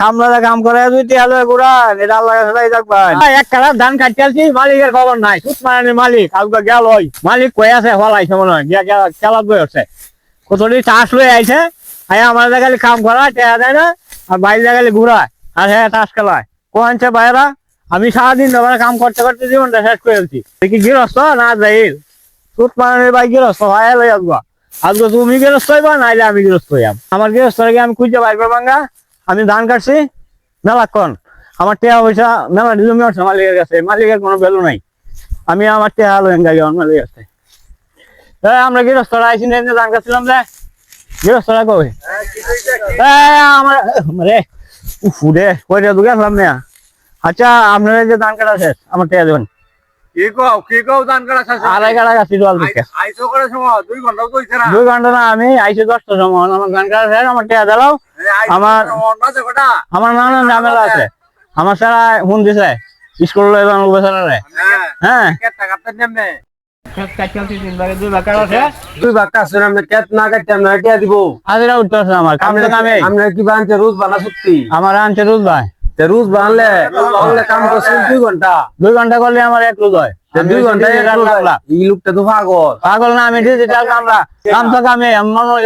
কাম করে ধান মালিকের খবর নাই। মালিক গেল ওই। মালিক আছে হলাইছে মনে হয়। গিয়া গিয়া বই হচ্ছে কতটি চাষ লয়ে আইছে। আয় আমার জায়গায় কাম করা টেয়া দেয় না আর বাইরে জায়গায় ঘুরায়। আর হ্যাঁ তাস খেলায়। বাইরা আমি সারাদিন কাম করতে করতে জীবনটা শেষ করে ফেলছি দেখি গৃহস্থ না যাই সুত মারানি ভাই গৃহস্থ হয় লই আসবা আজকে তুমি গৃহস্থ হইবা, নাইলে আমি গৃহস্থ হইয়াম। আমার গৃহস্থ আমি খুঁজে বাইর ভাঙ্গা আমি ধান কাটছি মেলাক্ষণ আমার টেহা পয়সা, মেলা জমি আছে, মালিকের কাছে। মালিকের কোনো ভ্যালু নাই। আমি আমার লোন গাড়ি আমার মালিকের কাছে। আমরা গৃহস্থরা আইসি ধান কাটছিলাম যে। গৃহস্থরা কবে? আমার রে উফুরে কয়টা দুগে আসলাম না। আচ্ছা আপনারা যে ধান কাটা আমার টেহা দেবেন। কি কও কি কও দান করা শেষ আড়াই কাটা গাছি জল দিকে আইসো করে সময় দুই ঘণ্টা তো না। দুই ঘণ্টা না আমি আইসি সময়। আমার ধান কাটা শেষ আমার নানা ঝামেলা আছে। সারা ফোন দিছে। স্কুল হ্যাঁ। কেটটা কাটতে নেমে। রোজ বানা সত্যি। আনছে রোজ ভাই রোজ বানলে বানলে কাম করছেন দুই ঘণ্টা। দুই ঘণ্টা করলে আমার এক রোজ হয়। দুই ঘণ্টা। এই লোকটা তো পাগল। পাগল না আমি ডিজিটাল কামরা কাম তো কামে মনে হয়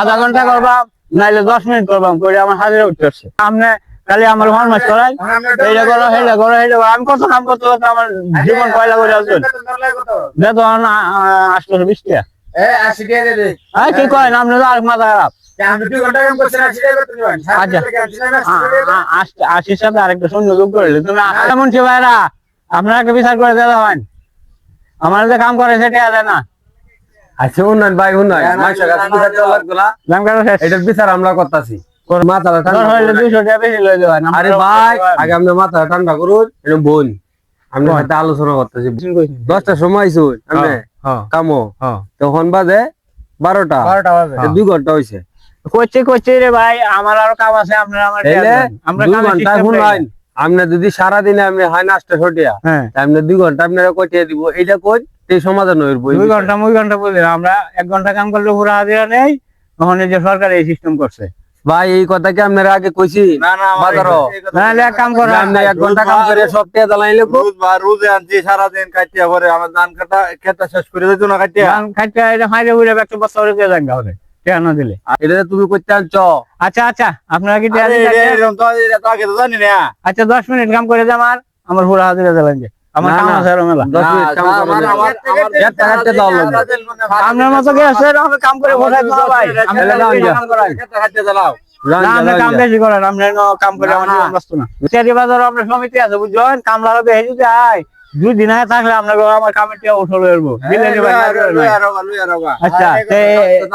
আধা ঘণ্টা করবা নাইলে দশ মিনিট করবাম করে আমার হাজিরা উঠতেছে সামনে খালি আমার ফরমাস করাই এইটা করো সেইটা করো সেইটা করো। আমি কত কাম করতে করতে আমার জীবন পয়লা করে আসবেন বেতন আটশো বিশ টাকা। কি করেন? আপনি তো আর মাথা খারাপ। আশির সাথে আরেকটা সৈন্য যোগ করলে তুমি এমন সে ভাইরা আপনাকে বিচার করে দেওয়া হয়। আমার যে কাম করে সেটা দেয় না। আচ্ছা উন্নয়ন ভাই উন্নয়ন। এটার বিচার আমরা করতেছি। মাথাটা ঠান্ডা হইলে করুন। দুইশো টাকা বেশি লয়ে দেওয়া আরে ভাই আগে আমরা মাথাটা ঠান্ডা করুন এটা বোন। আমরা সাথে আলোচনা করতেছি। দশটার সময় আইসুন কামো। তখন বাজে বারোটা। দুই ঘণ্টা হয়েছে করছে করছে রে ভাই আমার আরও কাম আছে আপনার আমার আমরা দুই ঘণ্টা। লাইন আমরা যদি সারাদিনে আমি হয় নাস্তা ছটিয়া হ্যাঁ। আমরা দুই ঘণ্টা আপনারা কটিয়ে দিব। এটা কই? এই সমাধান হইব দুই ঘণ্টা দুই ঘণ্টা বুঝলি আমরা এক ঘণ্টা কাম করলে পুরো হাজিরা নেই তখন এই যে সরকার এই সিস্টেম করছে। ভাই এই কথা কি আপনারা আগে কইছি? না না এক কাম করো আপনি এক ঘণ্টা কাম করে সব টিয়া জ্বালাইলে রোজ বা রোজে আনছি সারাদিন কাটিয়া পরে আমার ধান কাটা খেতা শেষ করে দিত না কাটিয়া? ধান খাইতে এটা ফাইলে বুঝে একটা বস্তা করে যাঙ্গা হবে। কেন দিলে এটা তুমি করতে আনছ আচ্ছা আচ্ছা আপনারা কি আচ্ছা দশ মিনিট কাম করে আমার আমার পুরো হাজিরা দিলেন যে আমার কাম আছে মেলা দশ মিনিট কাম। আপনার মতো কি আছে কাম করে বসাই ভাই। কাম চালাও কাম যা। বেশি করেন আপনি কাম করে আমার না, না বাজার আপনার সমিতি আছে বুঝছেন কামলার বেশি যদি আয় দুই দিন আগে থাকলে আপনার আমার কামের টিয়া উঠে লইব নাই। আচ্ছা,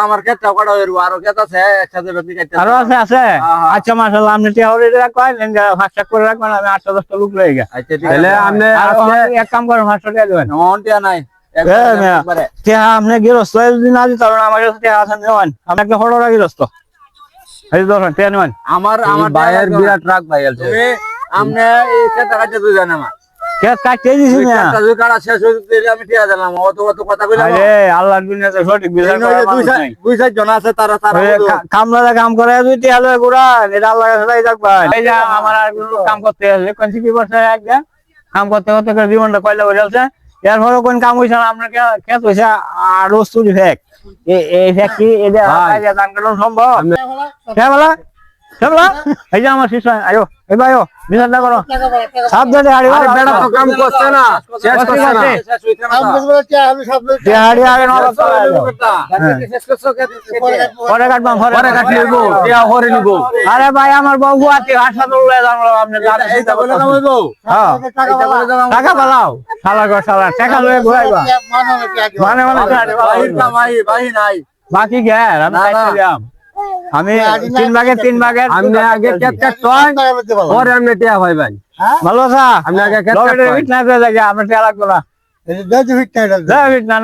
আমার কাটা হইব আরও আছে একসাথে বেশি আরও আছে আছে? হ্যাঁ, হ্যাঁ। আচ্ছা মাসাল্লাহ আপনি টিয়া হলে রাখবেন ফাস্ট করে রাখবেন আমি আটটা দশটা লোক লয়ে গা আচ্ছা ঠিক তাহলে আপনি এক কাম করেন ফাস্ট টিয়া দেবেন। অন্টিয়া নাই। টিয়া আপনি গৃহস্থ যদি না দিতে পারেন আমার কাছে টিয়া আছে নেওয়ান। আপনি একটা গৃহস্থ। এই ধরেন টিয়া নেওয়ান। আমার আমার ভাইয়ের বিরাট রাগ ভাই আছে। আমনে এই খেতা কাটিয়া তুই জানে আমার কে কাটতে দিছি না। খেতা কাটা শেষ হইতে আমি টিয়া দিলাম। অত অত কথা কইলাম আরে আল্লাহর দুনিয়াতে সঠিক বিচার। দুই জন আছে তারা তারা ওই কামলারা কাম করে দুই টিয়া লয়ে ঘুরা এটা আল্লাহর কাছে তাই এই যে আমার আর কোনো কাম করতে আছে কোন কি বছর একদম কাম করতে করতে করে জীবনটা কয়লা হয়ে যাচ্ছে। এরপরে কোন কাম হইছে না আপনার খেত হইছে আর রস্তুরি ফেক এই ফেক কি? এটা। সম্ভব? বলা। কে বলা এই যে আমার শিশু আয়ো এই ভাইও বিচারটা করো সাবধানে হাড়ি আরে বেটা তো কাম করছে না শেষ করছে না আছে। শেষ হইছে না তো। যে আগে নষ্ট চলো, হয়ে এরকম যাও। করতা। শেষ করছ খেতে- খেতে। পরে কাটবাম পরে পরে কাটি নিব টিয়া হরে নিব আরে ভাই আমার বউ আছে হাসপাতাল লয়ে জানলো আপনি জানেন বলে করতেছেন। হইবো? হ্যাঁ এইটা বলে কাম হইবো? টাকা পালাও শালা গো শালা টাকা লয়ে ঘুরাইবা মানে মানে টাকা পালাও। বাহির না, বাহির, বাহির নাই। বাকি গ্যার আমি। আমি তিন ভাগের তিন ভাগের আমি আগে ক্যাপচার পরে আমি টিয়া ভাই। ভাই ভালো আছা? আমি আগে ক্যাপচার কেট লগে কয় ফিট না আমরা টেলা করা বেশি ফিট না